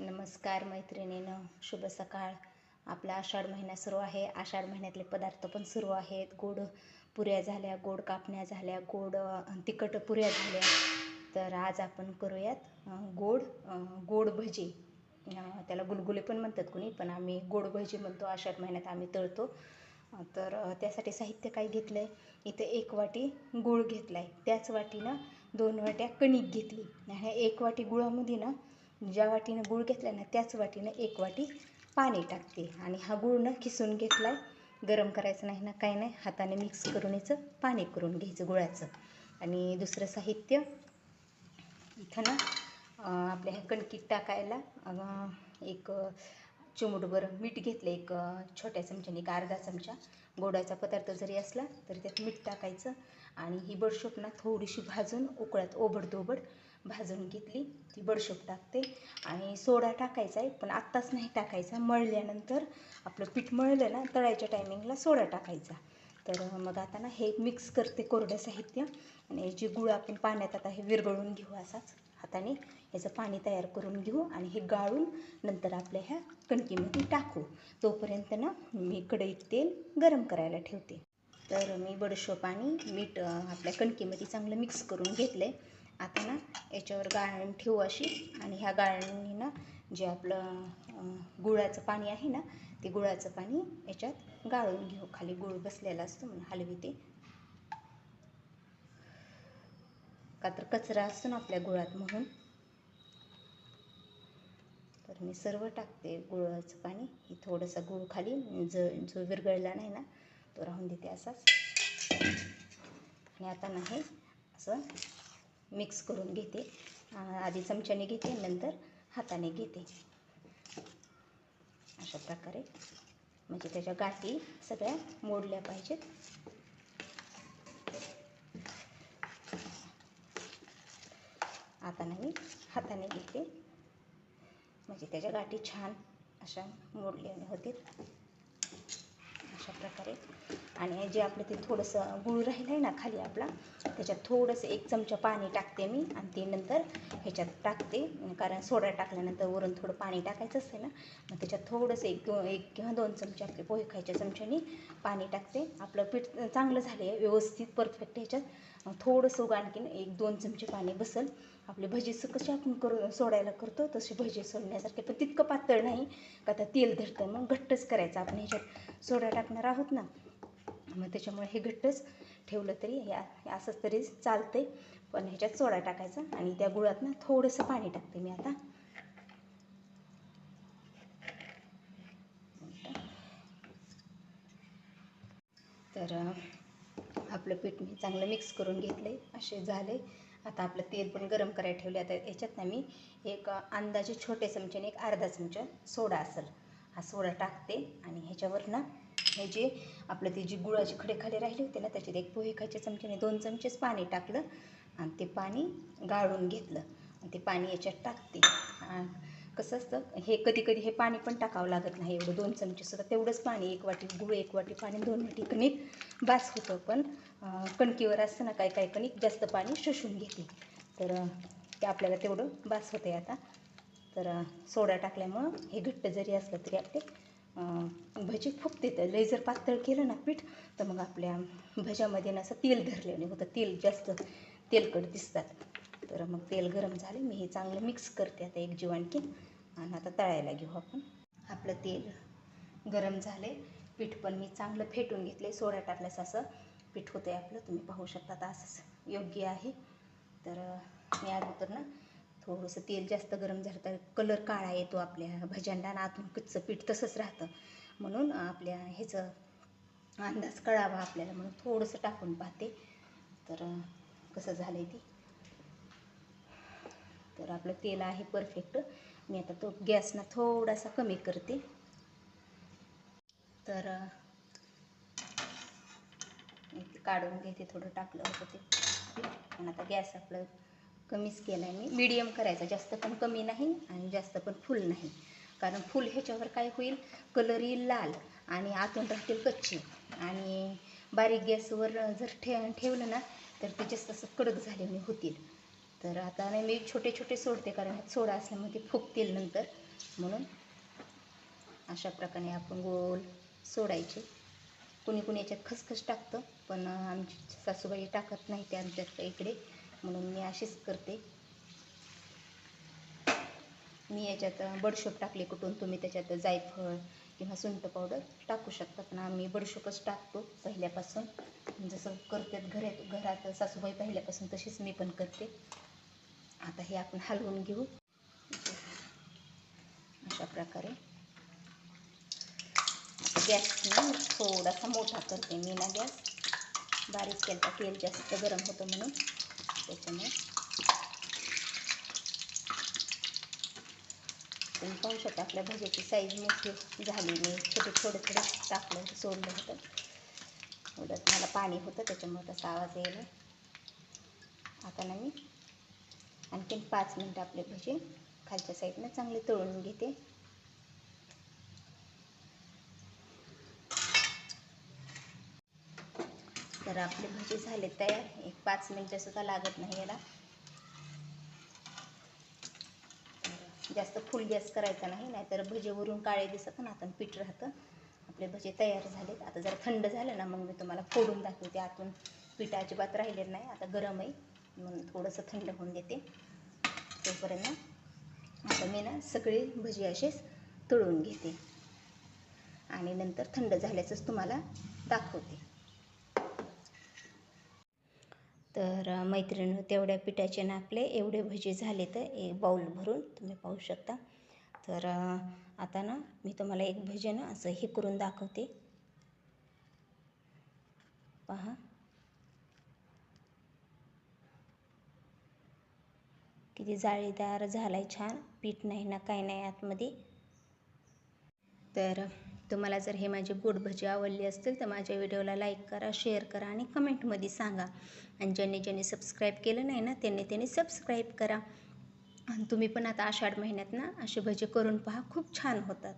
नमस्कार मैत्रिणीनं शुभ सकाळ. आपला आषाढ महिना सुरू आहे. आषाढ महिन्यातले पदार्थ पण सुरू आहेत. गोड पुऱ्या झाल्या गोड कापण्या झाल्या गोड तिखट पुऱ्या झाल्या. तर आज आपण करूयात गोड गोड भजी. त्याला गुलगुले पण म्हणतात कोणी पण आम्ही गोड भजी म्हणतो. आषाढ महिन्यात आम्ही तळतो. तर त्यासाठी साहित्य काय घेतलं आहे इथे एक वाटी गूळ घेतला आहे त्याच वाटीनं दोन वाट्या कणिक घेतली. आणि एक वाटी गुळामध्ये ना ज्या वाटीनं गूळ घेतला ना त्याच वाटीनं एक वाटी पाणी टाकते. आणि हा गूळ ना खिसून घेतला आहे गरम करायचं नाही ना काही नाही हाताने मिक्स करून याचं पाणी करून घ्यायचं गुळाचं. आणि दुसरं साहित्य इथं ना आपल्या ह्या कणकीत टाकायला एक चिमूटभर मीठ घेतलं एक छोट्या चमच्याने एक अर्धा चमचा. गोडाचा पदार्थ जरी असला तरी त्यात मीठ टाकायचं. आणि ही बडशोप ना थोडीशी भाजून उकळ्यात ओबडधोबड भाजून घेतली. ती बडशोप टाकते आणि सोडा टाकायचा आहे पण आत्ताच नाही टाकायचा. मळल्यानंतर आपलं पीठ मळलं ना तळायच्या टायमिंगला सोडा टाकायचा. तर मग आता ना हे मिक्स करते कोरडं साहित्य आणि जे गुळ आपण पाण्यात आता हे विरघळून घेऊ असाच हाताने याचं पाणी तयार करून घेऊ आणि हे गाळून नंतर आपल्या ह्या कणकीमध्ये टाकू. तोपर्यंत ना मी कढईत तेल गरम करायला ठेवते. तर मी बडशोप आणि मीठ आपल्या कणकीमध्ये चांगलं मिक्स करून घेतलं आहे आता ना याच्यावर गाळण ठेवू अशी. आणि ह्या गाळणी ना जे आपलं गुळाचं पाणी आहे ना ते गुळाचं पाणी याच्यात गाळून घेऊ. खाली गुळ बसलेला असतो म्हणून हलवी ते. का तर कचरा असतो ना आपल्या गुळात म्हणून. तर मी सर्व टाकते गुळाचं पाणी. हे थोडंसं गुळ खाली ज जो विरगळला नाही ना तो राहून देते असाच. आणि आता नाही असं मिक्स करून घेते. आधी चमच्याने घेते नंतर हाताने घेते. अशा प्रकारे. म्हणजे त्याच्या गाठी सगळ्या मोडल्या पाहिजेत. आता मी हाताने घेते. म्हणजे त्याच्या गाठी छान अशा मोडल्या होतील अशा प्रकारे आणि जे आपलं ते थोडंसं गुळ राहिलं आहे ना खाली आपला त्याच्यात थोडंसं एक चमचा पाणी टाकते मी आणि ते नंतर ह्याच्यात टाकते. कारण सोडा टाकल्यानंतर वरून थोडं पाणी टाकायचं असते ना मग त्याच्यात थोडंसं एक एक किंवा दोन चमचे आपले पोहे खायच्या चमच्याने पाणी टाकते. आपलं पीठ चांगलं झालं आहे व्यवस्थित परफेक्ट ह्याच्यात. थोडंसं उगा आणखीन एक दोन चमचे पाणी बसल. आपले भजेचं कसे आपण करू सोडायला करतो तसे भजे सोडण्यासारखे. पण तितकं पातळ नाही का आता तेल धरतं. मग घट्टच करायचं. आपण ह्याच्यात सोडा टाकणार आहोत ना. मग त्याच्यामुळे हे घट्टच ठेवलं तरी हे असंच तरी चालतंय. पण ह्याच्यात सोडा टाकायचा आणि त्या गुळात ना थोडंसं पाणी टाकते मी आता. तर आपलं पीठ मी चांगलं मिक्स करून घेतलं आहे असे झाले. आता आपलं तेल पण गरम करायला ठेवले. आता याच्यात ना मी एक अंदाजे छोटे चमच्याने एक अर्धा चमचा सोडा असेल. हा सोडा टाकते आणि ह्याच्यावर ना हे जे आपलं ते जी गुळाचे खडे खाली राहिले होते ना त्याच्यात एक पोहे खायच्या चमच्याने दोन चमचेच पाणी टाकलं आणि ते पाणी गाळून घेतलं. आणि ते पाणी याच्यात टाकते. आ, कसं असतं हे कधी कधी हे पाणी पण टाकावं लागत नाही एवढं दोन चमचे सुद्धा तेवढंच पाणी एक वाटी गुळ एक वाटी पाणी दोन वाटी कणिक बास होतं. पण कणकीवर असतं ना काय काय कणिक जास्त पाणी शोषून घेते. तर ते आपल्याला तेवढं बास होतं आहे आता. तर सोडा टाकल्यामुळं हे घट्ट जरी असलं तरी आपले भजी फुगते. तर लय जर पातळ केलं ना पीठ तर मग आपल्या भज्यामध्ये ना असं तेल धरलेलं होतं. तेल जास्त तेलकट दिसतात. तर मग तेल गरम झाले मी हे चांगलं मिक्स करते आता एक जीव आणखीन. आणि आता तळायला घेऊ आपण. आपलं तेल गरम झाले पीठ पण मी चांगलं फेटून घेतले सोडा टाकल्यास असं पीठ होतं आहे आपलं. तुम्ही पाहू शकता तर असंच योग्य आहे. तर मी अगोदर ना थोडंसं तेल जास्त गरम झालं तर कलर काळा येतो आपल्या भजंडा आतून कच्चं पीठ तसंच राहतं. म्हणून आपल्या ह्याचं अंदाज कळावा आपल्याला. म्हणून थोडंसं टाकून पाहते. तर कसं झालं आहे ती. तर आपलं तेल आहे परफेक्ट मी आता तो गॅसना थोडासा कमी करते. तर काढून घेते थोडं टाकलं होतं ते. पण आता गॅस आपलं कमीच केला आहे मी. मिडियम करायचा जास्त पण कमी नाही आणि जास्त पण फुल नाही. कारण फुल ह्याच्यावर काय होईल? कलर येईल लाल आणि आतून राहतील कच्चे. आणि बारीक गॅसवर जर ठे ठेवलं ना तर ते जास्त असं कडक झालेले होतील. तर आता नाही मी छोटे छोटे सोडते कारण ह्यात सोडा असल्यामुळे ते फुगतील नंतर. म्हणून अशा प्रकारे आपण गोल सोडायचे. कुणी कुणी याच्यात खसखस टाकतं पण आमची सासूबाई टाकत नाही ते आमच्यात इकडे. म्हणून मी अशीच करते. मी याच्यात बडशोप टाकले कुठून तुम्ही त्याच्यात जायफळ किंवा सुंठ पावडर टाकू शकता पण आम्ही बडशोपच टाकतो पहिल्यापासून. जसं करतात घरात घरात सासूबाई पहिल्यापासून तशीच मी पण करते. आता हे आपण हलवून घेऊ. अशा प्रकारे. गॅस ना थोडासा मोठा करते मी ना गॅस. बारीक केला तेल जास्त गरम होतं म्हणून. त्याच्यामुळे. तुम्ही पाहू शकता आपल्या भज्याची साईज मोठी झाली. मी छोटे थोडे थोडे टाकलं सोडलं होतं. एवढंच मला पाणी होतं त्याच्यामुळे तसा आवाज यायला. आता ना मी आणखीन पाच मिनटं आपले भजे. खालच्या साईडनं चांगले तळून घेते. तर आपले भजे झाले तयार. एक पाच मिनटं सुद्धा लागत नाही याला. जास्त फुल गॅस करायचा नाही नाहीतर भजेवरून काळे दिसत ना आता पीठ राहतं. आपले भजे तयार झालेत. आता जर थंड झालं ना मग मी तुम्हाला फोडून दाखवते. आतून पीठ अजिबात राहिलेलं नाही. आता गरम आहे. म्हणून थोडंसं थंड होऊन देते. तोपर्यंत आता मी ना सगळे भजी असेच तळून घेते. आणि नंतर थंड झाल्याचंच तुम्हाला दाखवते. तर मैत्रिणी तेवढ्या पिठाचे ना आपले एवढे भजी झाले तर एक बाऊल भरून तुम्ही पाहू शकता. तर आता ना मी तुम्हाला एक भजे ना असं हे करून दाखवते. पहा. किती जाळीदार झालाय छान. पीठ नाही ना काय नाही आतमध्ये. तर तुम्हाला जर हे माझे गोड भजी आवडली असतील तर माझ्या व्हिडिओला लाईक करा शेअर करा आणि कमेंटमध्ये सांगा. आणि ज्यांनी ज्यांनी सबस्क्राईब केलं नाही ना त्यांनी त्यांनी सबस्क्राईब करा. आणि तुम्ही पण आता आषाढ महिन्यात ना असे भजे करून पहा खूप छान होतात.